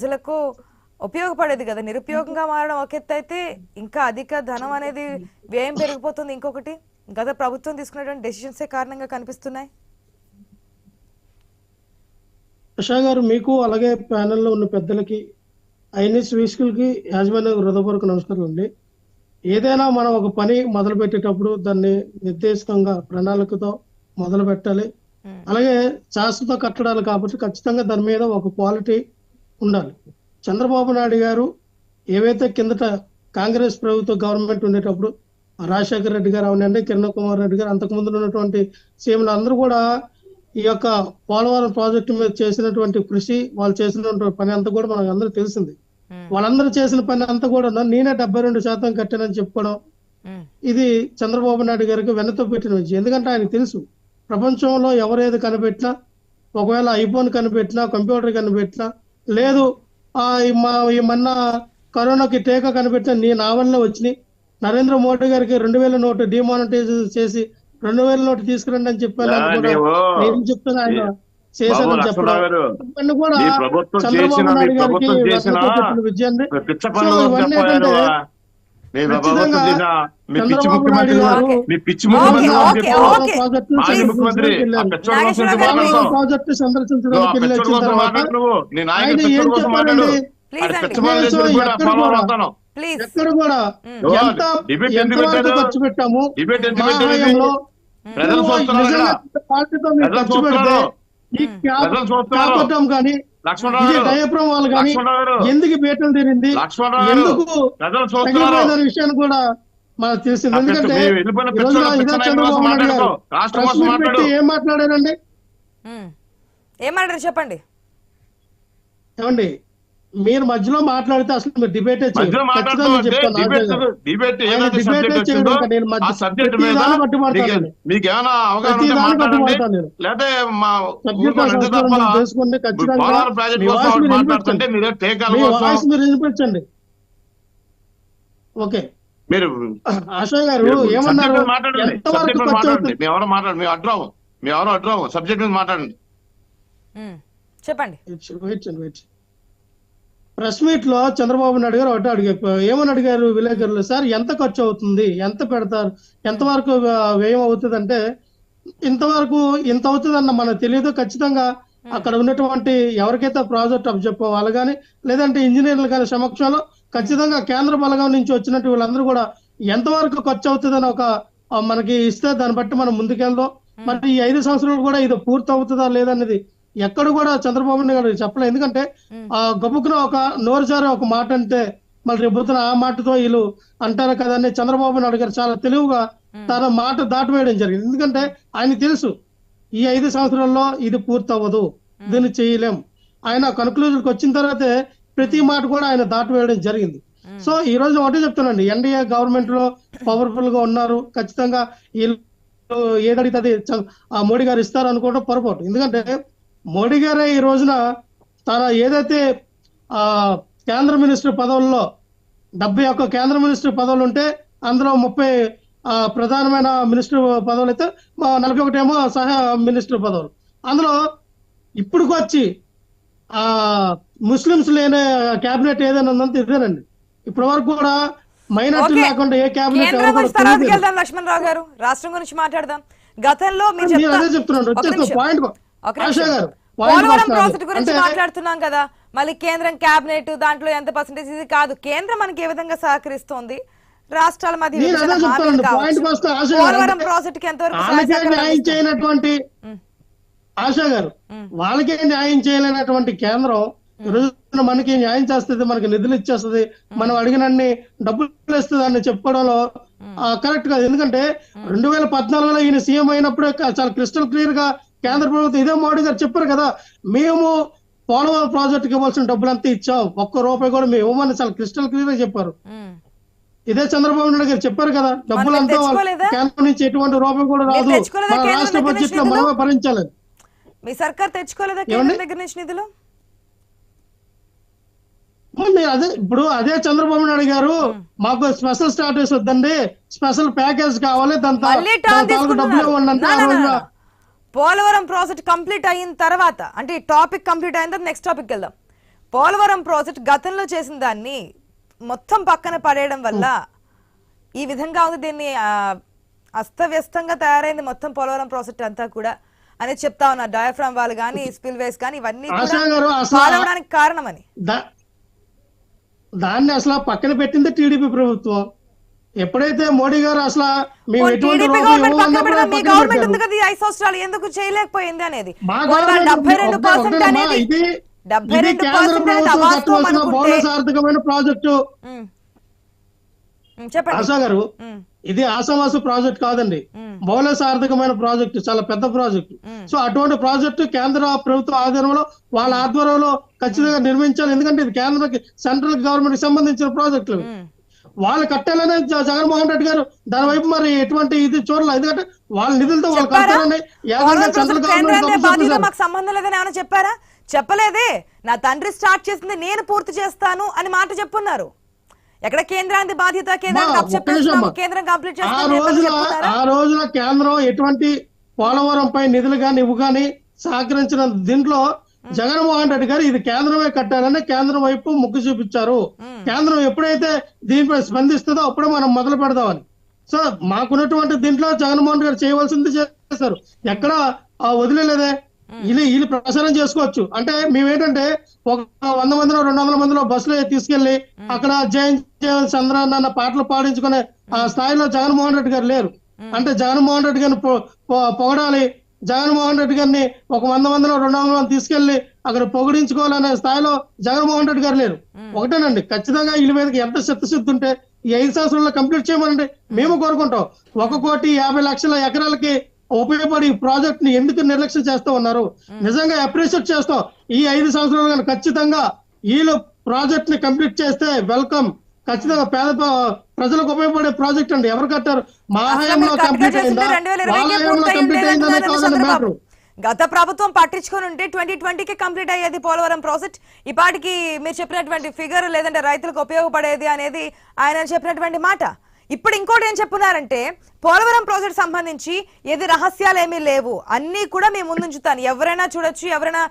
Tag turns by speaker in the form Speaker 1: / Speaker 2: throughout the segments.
Speaker 1: ప్రజలకు ఉపయోగపడేది కదా. నిరుపయోగంగా మారడం ఒక ఎత్తు అయితే ఇంకా అధిక ధనం అనేది వ్యయం పెరిగిపోతుంది ఇంకొకటి. గత ప్రభుత్వం తీసుకున్నటువంటి డెసిషన్సే కారణంగా కనిపిస్తున్నాయి?
Speaker 2: ఉషా గారు మీకు అలాగే ప్యానెల్లో ఉన్న పెద్దలకి ఐఎన్ఎస్ వీక్షకులకి యాజమాన్య హృదయపూర్వక నమస్కారం అండి. ఏదైనా మనం ఒక పని మొదలు పెట్టేటప్పుడు దాన్ని నిర్దేశకంగా ప్రణాళికతో మొదలు పెట్టాలి అలాగే శాశ్వత కట్టడాలు కాబట్టి ఖచ్చితంగా దాని మీద ఒక క్వాలిటీ ఉండాలి. చంద్రబాబు నాయుడు గారు ఏవైతే కిందట కాంగ్రెస్ ప్రభుత్వ గవర్నమెంట్ ఉండేటప్పుడు రాజశేఖర రెడ్డి గారు అవనండి కిరణ్ కుమార్ రెడ్డి గారు అంతకుముందు ఉన్నటువంటి సీఎంలు అందరూ కూడా ఈ యొక్క పోలవరం ప్రాజెక్టు మీద చేసినటువంటి కృషి వాళ్ళు చేసినటువంటి పని అంతా కూడా మనకు అందరూ తెలిసింది. వాళ్ళందరూ చేసిన పని అంతా కూడా నేనే డెబ్బై రెండు శాతం కట్టానని చెప్పుకోవడం. ఇది చంద్రబాబు నాయుడు గారికి వెన్నతో పెట్టిన విషయం. ఎందుకంటే ఆయనకు తెలుసు ప్రపంచంలో ఎవరేది కనిపెట్టినా ఒకవేళ ఐఫోన్ కనిపెట్టినా కంప్యూటర్ కనిపెట్టినా లేదు ఆ ఈ మొన్న కరోనాకి టీకా కనిపెట్టిన నీ నా వల్ల వచ్చినాయి. నరేంద్ర మోడీ గారికి రెండు వేల నోటు డిమానిటైజ్ చేసి రెండు వేల నోటు తీసుకురండి అని చెప్పాను
Speaker 3: యా,
Speaker 2: కూడా
Speaker 3: నీవు.
Speaker 2: నేను చెప్తాను ఆయన చేశానని చెప్పడం. కూడా చంద్రబాబు నాయుడు గారికి
Speaker 3: పనులు
Speaker 2: ఇవన్నీ ఏంటంటే
Speaker 3: మీ ప్రభుత్వం
Speaker 2: ఖచ్చితంగా
Speaker 3: చేసిన మీ పిచ్చి ముఖ్యమంత్రి మీ పిచ్చి ముఖ్యమంత్రి.
Speaker 2: ప్రాజెక్టు.
Speaker 3: ముఖ్యమంత్రి
Speaker 2: సందర్శించడానికి
Speaker 3: నువ్వు. నీ నాయకుడు కోసం మాట్లాడు
Speaker 2: ఎక్కడ కూడా. ఎంత
Speaker 3: పెట్టారు?
Speaker 2: ఖర్చు పెట్టాము?
Speaker 3: ప్రజలు చూస్తున్నారు?
Speaker 2: ఖర్చు పెడితే. ఈ
Speaker 3: చూస్తున్నారు.
Speaker 2: కాపటం కానీ
Speaker 3: లక్ష్మణరావు
Speaker 2: వాళ్ళు కానీ ఎందుకు విషయాన్ని కూడా మనకు తెలిసింది. ఎందుకంటే చంద్రబాబు నాయుడు గారు. పెట్టి ఏం మాట్లాడారండి?
Speaker 1: చెప్పండి.
Speaker 2: ఏమండి? మీరు మధ్యలో మాట్లాడితే అసలు మీరు డిబేటే వినిపించండి. ఓకే.
Speaker 3: మీరు
Speaker 2: ఆశా గారు ఏమన్నారు?
Speaker 3: సబ్జెక్ట్ మీద మాట్లాడండి.
Speaker 2: ఎంతవరకు
Speaker 3: మేము ఎవరో మాట్లాడు మేము ఎవరో అడ్రాము సబ్జెక్ట్ మీద మాట్లాడండి.
Speaker 1: చెప్పండి.
Speaker 2: ప్రెస్ మీట్లో చంద్రబాబు నాయుడు గారు ఒకటి అడిగారు ఏమని అడిగారు విలేకరులు? సార్ ఎంత ఖర్చు అవుతుంది? ఎంత పెడతారు? ఎంతవరకు వ్య- వ్యయం అవుతుంది అంటే ఇంతవరకు ఇంత అవుతుందన్న మనకు తెలియదు. ఖచ్చితంగా అక్కడ ఉన్నటువంటి ఎవరికైతే ప్రాజెక్ట్ అప్ చెప్పో వాళ్ళు కానీ లేదంటే ఇంజనీర్లు కానీ సమక్షంలో ఖచ్చితంగా కేంద్ర బలగం నుంచి వచ్చినట్టు వీళ్ళందరూ కూడా ఎంతవరకు ఖర్చు అవుతుందని ఒక మనకి ఇస్తే దాన్ని బట్టి మనం ముందుకెళ్దాం. మరి ఈ ఐదు సంవత్సరాలు కూడా ఇది పూర్తి అవుతుందా లేదన్నది ఎక్కడ కూడా చంద్రబాబు నాయుడు గారు చెప్పలేదు ఎందుకంటే ఆ గబుక్కున ఒక నోరు జారి ఒక మాట అంటే మళ్ళీ రేపొద్దున ఆ మాటతో వీళ్ళు అంటారు కదా అని చంద్రబాబు నాయుడు గారు చాలా తెలివిగా తన మాట దాటివేయడం జరిగింది. ఎందుకంటే ఆయన తెలుసు ఈ ఐదు సంవత్సరాల్లో ఇది పూర్తి అవ్వదు దీన్ని చేయలేం. ఆయన కన్క్లూజన్కి వచ్చిన తర్వాతే ప్రతి మాట కూడా ఆయన దాటివేయడం జరిగింది. సో ఈ రోజు ఒకటే చెప్తానండి ఎన్డీఏ గవర్నమెంట్లో పవర్ఫుల్గా ఉన్నారు. ఖచ్చితంగా వీళ్ళు ఆ మోడీ గారు ఇస్తారు అనుకోవడం పొరపాటు. ఎందుకంటే మోడీ గారే ఈ రోజున తన ఏదైతే ఆ కేంద్ర మినిస్టర్ పదవుల్లో డెబ్బై ఒక్క కేంద్ర మినిస్టర్ పదవులు ఉంటే అందులో ముప్పై ప్రధానమైన మినిస్టర్ పదవులు అయితే నలభై ఒకటి ఏమో సహాయ మినిస్టర్ పదవులు. అందులో ఇప్పుడుకి వచ్చి ఆ ముస్లిమ్స్ లేని కేబినెట్ ఏదైనా ఉందంటే ఇదేనండి. ఇప్పటి వరకు కూడా మైనార్టీ. లేకుండా ఏ
Speaker 1: గారు. రాష్ట్రం గురించి మాట్లాడదాం. గతంలో మీరు
Speaker 2: చెప్తున్నాను. పాయింట్
Speaker 1: పోలవరం. ప్రాజెక్ట్ గురించి మాట్లాడుతున్నాం కదా. మళ్ళీ కేంద్రం కేబినెట్ దాంట్లో ఎంత పర్సెంటేజ్ ఇది కాదు. కేంద్రం మనకి ఏ విధంగా సహకరిస్తోంది? రాష్ట్రాల మధ్య పోలవరం ఎంతవరకు
Speaker 2: న్యాయం? చేయనటువంటి. ఆశా గారు. వాళ్ళకే న్యాయం చేయలేనటువంటి కేంద్రం రోజున మనకి న్యాయం చేస్తుంది మనకి నిధులు ఇచ్చేస్తుంది మనం అడిగినన్ని డబ్బులు ఇస్తుంది అని చెప్పుకోవడంలో కరెక్ట్ కాదు. ఎందుకంటే రెండు వేల పద్నాలుగులో ఈయన సీఎం అయినప్పుడే చాలా క్రిస్టల్ క్లియర్గా కేంద్ర ప్రభుత్వం ఇదే మోడీ గారు చెప్పారు కదా మేము పోలవరం ప్రాజెక్టుకి ఇవ్వాల్సిన డబ్బులు అంతా ఇచ్చాం. ఒక్క రూపాయి కూడా మేము ఇవ్వమని చాలా క్రిస్టల్ క్లియర్గా చెప్పారు. ఇదే చంద్రబాబు నాయుడు గారు చెప్పారు కదా డబ్బులు అంతా
Speaker 1: తెచ్చుకోలేదా?
Speaker 2: కేంద్రం నుంచి ఎటువంటి రూపాయి కూడా రాదు. మన రాష్ట్ర
Speaker 1: బడ్జెట్లో
Speaker 2: మనమే భరించాలి
Speaker 1: మీ సర్కార్ తెచ్చుకోలేదా కేంద్రం? దగ్గర నుంచి నిధులు?
Speaker 2: అదే ఇప్పుడు అదే చంద్రబాబు నాయుడు గారు మాకు స్పెషల్ స్టాటస్ వద్దండి. స్పెషల్ ప్యాకేజ్ కావాలి దాని డబ్బులు ఇవ్వండి అంటే ఆ
Speaker 1: నా. పోలవరం ప్రాజెక్ట్ కంప్లీట్ అయిన తర్వాత అంటే ఈ టాపిక్ కంప్లీట్ అయిన తర్వాత నెక్స్ట్ టాపిక్ వెళ్దాం పోలవరం ప్రాజెక్ట్ గతంలో చేసిన దాన్ని మొత్తం పక్కన పడేయడం వల్ల ఈ విధంగా ఉంది దీన్ని అస్తవ్యస్తంగా తయారైంది మొత్తం పోలవరం ప్రాజెక్ట్ అంతా కూడా అని చెప్తా ఉన్నారు డయాఫ్రామ్ వాళ్ళు కానీ స్పిల్ వేస్ కానీ ఇవన్నీ కారణమని.
Speaker 2: దా- దాన్ని అసలు పక్కన పెట్టింది టీడీపీ ప్రభుత్వం. ఎప్పుడైతే మోడీ గారు అసలు మేము ఎటువంటి
Speaker 1: ఐదు సంవత్సరాలు? ఎందుకు చేయలేకపోయింది అనేది? డెబ్బై రెండు పర్సెంట్ డెబ్బై రెండు పర్సెంట్
Speaker 2: బహుళసార్థకమైన ప్రాజెక్టు. ఆశా గారు ఇది ఆసామాసు ప్రాజెక్ట్ కాదండి.
Speaker 1: ఉమ్,
Speaker 2: బహుళ సార్థకమైన ప్రాజెక్టు చాలా పెద్ద ప్రాజెక్టు. సో అటువంటి ప్రాజెక్టు కేంద్ర ప్రభుత్వ ఆధ్వర్యంలో వాళ్ళ ఆధ్వర్యంలో ఖచ్చితంగా నిర్మించాలి. ఎందుకంటే ఇది కేంద్ర సెంట్రల్ గవర్నమెంట్కి సంబంధించిన ప్రాజెక్టులు. వాళ్ళు కట్టాలనే జగన్మోహన్ రెడ్డి గారు దాని వైపు మరి ఎటువంటి ఇది చూడలేదు. ఎందుకంటే వాళ్ళ నిధులతో వాళ్ళు
Speaker 1: సంబంధం లేదని ఏమైనా చెప్పారా? చెప్పలేదే. నా తండ్రి స్టార్ట్ చేసింది నేను పూర్తి చేస్తాను అని మాట చెప్పున్నారు. ఎక్కడ కేంద్రానికి బాధ్యత కేంద్రం కంప్లీట్
Speaker 2: ఆ
Speaker 1: చేస్తాను
Speaker 2: రోజున ఆ రోజున కేంద్రం ఎటువంటి పోలవరం పై నిధులు కానీ ఇవ్వు కానీ సహకరించిన దీంట్లో జగన్మోహన్ రెడ్డి గారు ఇది కేంద్రమే కట్టాలని కేంద్రం వైపు మొగ్గు చూపించారు. కేంద్రం ఎప్పుడైతే దీనిపై స్పందిస్తుందో అప్పుడే మనం మొదలు పెడదామని. సో మాకున్నటువంటి దీంట్లో జగన్మోహన్ గారు చేయవలసింది చేస్తారు ఎక్కడ ఆ వదిలేలేదే. ఇది ఇది ప్రసారం చేసుకోవచ్చు. అంటే మేమేంటంటే ఒక వంద మందిలో రెండు వందల మందిలో బస్సులో తీసుకెళ్ళి అక్కడ జైన్ చంద్రన్న అన్న పాటలు పాడించుకునే ఆ స్థాయిలో జగన్మోహన్ రెడ్డి గారు లేరు. అంటే జగన్మోహన్ రెడ్డి గారిని పొగడాలి జగన్మోహన్ రెడ్డి గారిని ఒక వంద మందిలో రెండు వందల మంది తీసుకెళ్ళి అక్కడ పొగిడించుకోవాలనే స్థాయిలో జగన్మోహన్ రెడ్డి గారు లేరు. ఒకటేనండి ఖచ్చితంగా వీళ్ళ మీదకి ఎంత చిత్తశుద్ధి ఉంటే ఈ ఐదు సంవత్సరాల్లో కంప్లీట్ చేయమనండి. మేము కోరుకుంటాం. ఒక కోటి యాభై లక్షల ఎకరాలకి ఉపయోగపడి ఈ ప్రాజెక్ట్ని ఎందుకు నిర్లక్ష్యం చేస్తూ ఉన్నారు? నిజంగా అప్రిషియేట్ చేస్తాం. ఈ ఐదు సంవత్సరాలు కానీ ఖచ్చితంగా వీళ్ళు ప్రాజెక్ట్ని కంప్లీట్ చేస్తే వెల్కమ్ ఖచ్చితంగా పేద ప్రజలకు ఉపయోగపడే ప్రాజెక్ట్ అండి. ఎవరు కట్టారు? మా హయాంలో కంప్లీట్ అయిందా? కంప్లీట్ అయిందనే కాదండి మ్యాటర్.
Speaker 1: గత ప్రభుత్వం పట్టించుకొని ఉంటే ట్వంటీ ట్వంటీకి కంప్లీట్ అయ్యేది పోలవరం ప్రాజెక్ట్. ఈ పాటికి మీరు చెప్పినటువంటి ఫిగర్ లేదంటే రైతులకు ఉపయోగపడేది అనేది ఆయన చెప్పినటువంటి మాట. ఇప్పుడు ఇంకోటి ఏం చెప్పున్నారంటే పోలవరం ప్రాజెక్ట్ సంబంధించి ఏది రహస్యాలు ఏమీ లేవు. అన్నీ కూడా మేము ముందుంచుతాను ఎవరైనా చూడొచ్చు ఎవరైనా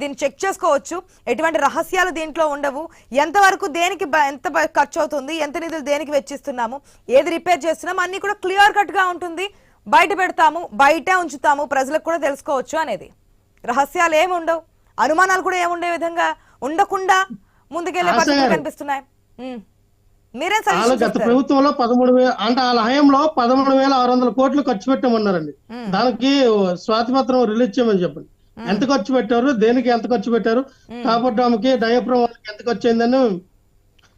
Speaker 1: దీన్ని చెక్ చేసుకోవచ్చు. ఎటువంటి రహస్యాలు దీంట్లో ఉండవు. ఎంతవరకు దేనికి ఎంత ఖర్చు అవుతుంది ఎంత నిధులు దేనికి వెచ్చిస్తున్నాము ఏది రిపేర్ చేస్తున్నాము అన్ని కూడా క్లియర్ కట్గా ఉంటుంది. బయట పెడతాము బయట ఉంచుతాము. ప్రజలకు కూడా తెలుసుకోవచ్చు అనేది. రహస్యాలు ఏమి ఉండవు. అనుమానాలు కూడా ఏముండే విధంగా ఉండకుండా ముందుకెళ్ళే
Speaker 2: గారు.
Speaker 1: కనిపిస్తున్నాయి.
Speaker 2: గత ప్రభుత్వంలో పదమూడు వేల అంటే వాళ్ళ హయాంలో పదమూడు వేల ఆరు వందల కోట్లు ఖర్చు పెట్టామన్నారండి. దానికి స్వాతిపత్రం రిలీజ్ చేయమని చెప్పండి. ఎంత ఖర్చు పెట్టారు? దేనికి ఎంత ఖర్చు పెట్టారు? కాపడ్డాముకి డయాఫ్రమ్ వాళ్ళకి ఎంత ఖర్చు అయిందని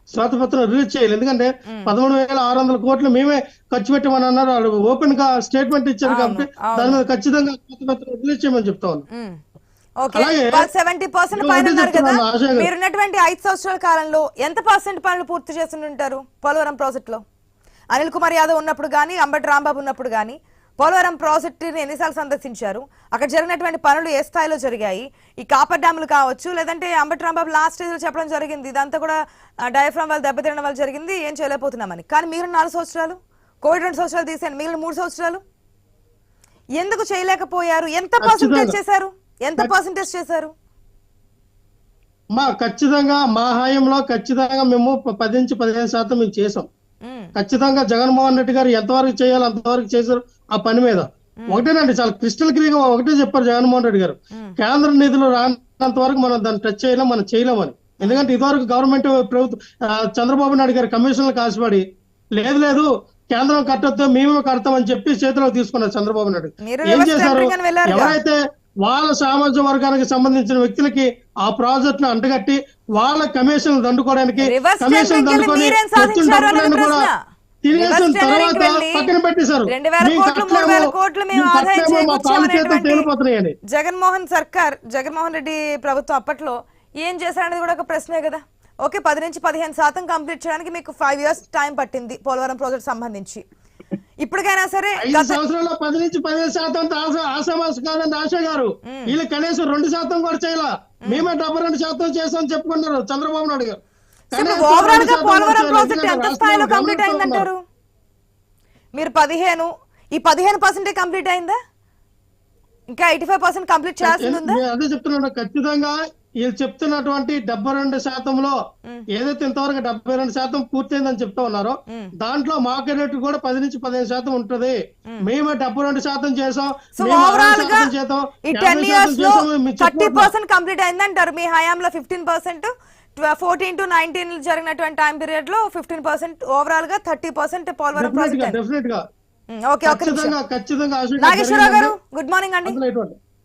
Speaker 2: శ్వేతపత్రం రిలీజ్ చేయాలి ఎందుకంటే పదమూడు వేల ఆరు వందల కోట్లు మేమే ఖర్చు పెట్టామని అన్నారు. వాళ్ళు ఓపెన్గా స్టేట్మెంట్ ఇచ్చారు కాబట్టి దాని మీద ఖచ్చితంగా శ్వేతపత్రం రిలీజ్ చేయమని చెప్తా
Speaker 1: సెవెంటీ పర్సెంట్ పైన ఉన్నారు కదా. మీరున్నటువంటి ఐదు సంవత్సరాల కాలంలో ఎంత పర్సెంట్ పనులు పూర్తి చేసి ఉంటారు పోలవరం ప్రాజెక్ట్లో అనిల్ కుమార్ యాదవ్ ఉన్నప్పుడు కానీ అంబటి రాంబాబు ఉన్నప్పుడు కానీ పోలవరం ప్రాజెక్టుని ఎన్నిసార్లు సందర్శించారు? అక్కడ జరిగినటువంటి పనులు ఏ స్థాయిలో జరిగాయి? ఈ కాపర్ డ్యాములు కావచ్చు లేదంటే అంబటి రాంబాబు లాస్ట్ స్టేజ్లో చెప్పడం జరిగింది. ఇదంతా కూడా డయాఫ్రామ్ వాళ్ళు దెబ్బతినడం వల్ల జరిగింది. ఏం చేయలేకపోతున్నామని కానీ మీరు నాలుగు సంవత్సరాలు కోవిడ్ రెండు సంవత్సరాలు తీసాను మిగిలిన మూడు సంవత్సరాలు? ఎందుకు చేయలేకపోయారు? ఎంత పర్సెంటేజ్. చేశారు? ఎంత పర్సెంటేజ్ చేశారు?
Speaker 2: మా ఖచ్చితంగా మా హాయంలో ఖచ్చితంగా మేము పది నుంచి పదిహేను శాతం మేము చేసాం ఖచ్చితంగా జగన్మోహన్ రెడ్డి గారు ఎంతవరకు చేయాలి అంతవరకు చేశారు ఆ పని మీద. ఒకటేనండి చాలా క్రిస్టల్ క్లియర్గా ఒకటే చెప్పారు జగన్మోహన్ రెడ్డి గారు. కేంద్ర నిధులు రానంత వరకు మనం దాన్ని టచ్ చేయలేం మనం చేయలేమని ఎందుకంటే ఇదివరకు గవర్నమెంట్ ప్రభుత్వం చంద్రబాబు నాయుడు గారి కమిషన్లు కాసిపడి లేదు లేదు కేంద్రం కట్టొద్దు మేమే కడతామని చెప్పి చేతిలో తీసుకున్నారు చంద్రబాబు నాయుడు. ఏం చేశారు. ఎవరైతే వాళ్ళ సామాజిక వర్గానికి సంబంధించిన వ్యక్తులకి ఆ ప్రాజెక్ట్ను అంటగట్టి వాళ్ళ కమిషన్ దండుకోవడానికి కమిషన్ దండుకొని వచ్చిన కూడా
Speaker 1: tampering
Speaker 2: తర్వాత పక్కన పెట్టేశారు. తేలిపోతున్నాయని.
Speaker 1: జగన్మోహన్ సర్కార్ జగన్మోహన్ రెడ్డి ప్రభుత్వం అప్పట్లో ఏం చేశారనేది కూడా ఒక ప్రశ్నే కదా. ఓకే పది నుంచి పదిహేను శాతం కంప్లీట్ చేయడానికి మీకు ఫైవ్ ఇయర్స్ టైం పట్టింది పోలవరం ప్రాజెక్ట్ సంబంధించి. ఇప్పటికైనా సరే
Speaker 2: ఐదు
Speaker 1: గత
Speaker 2: సంవత్సరాల్లో పది నుంచి పదిహేను శాతం ఆశామాస కాదండి ఆశ గారు. వీళ్ళు కనీసం రెండు శాతం కూడా చేయాల. మేమే డెబ్బై రెండు శాతం చేసామని చెప్పుకున్నారు చంద్రబాబు నాయుడు గారు. ఓవరాల్గా
Speaker 1: పోలవరం. ప్రాజెక్ట్ ఎంత స్థాయిలో కంప్లీట్ అయిందంటారు? మీరు పదిహేను ఈ పదిహేను పర్సెంటే కంప్లీట్ అయిందా? ఇంకా ఎయిటీ ఫైవ్ పర్సెంట్ కంప్లీట్
Speaker 2: నేను అదే చెప్తున్నాను. ఖచ్చితంగా వీళ్ళు చెప్తున్నటువంటి డెబ్బై రెండు శాతంలో. ఏదైతే ఇంతవరకు డెబ్బై రెండు శాతం పూర్తయిందని చెప్తా ఉన్నారో. దాంట్లో మా క్రెడిట్ కూడా పది నుంచి పదిహేను శాతం ఉంటది. మేమే. డెబ్బై రెండు శాతం చేసాం.
Speaker 1: థర్టీ. పర్సెంట్ కంప్లీట్ అయిందంటారు. మీ హయాంలో fifteen percent fourteen to nineteen జరిగినటువంటి టైం పీరియడ్లో ఫిఫ్టీన్ పర్సెంట్ ఓవరాల్గా థర్టీ పర్సెంట్ పోలవరం
Speaker 2: డెఫినెట్గా
Speaker 1: ప్రాజెక్ట్ ఓకే నాగేశ్వరరావు గారు గుడ్ మార్నింగ్ అండి.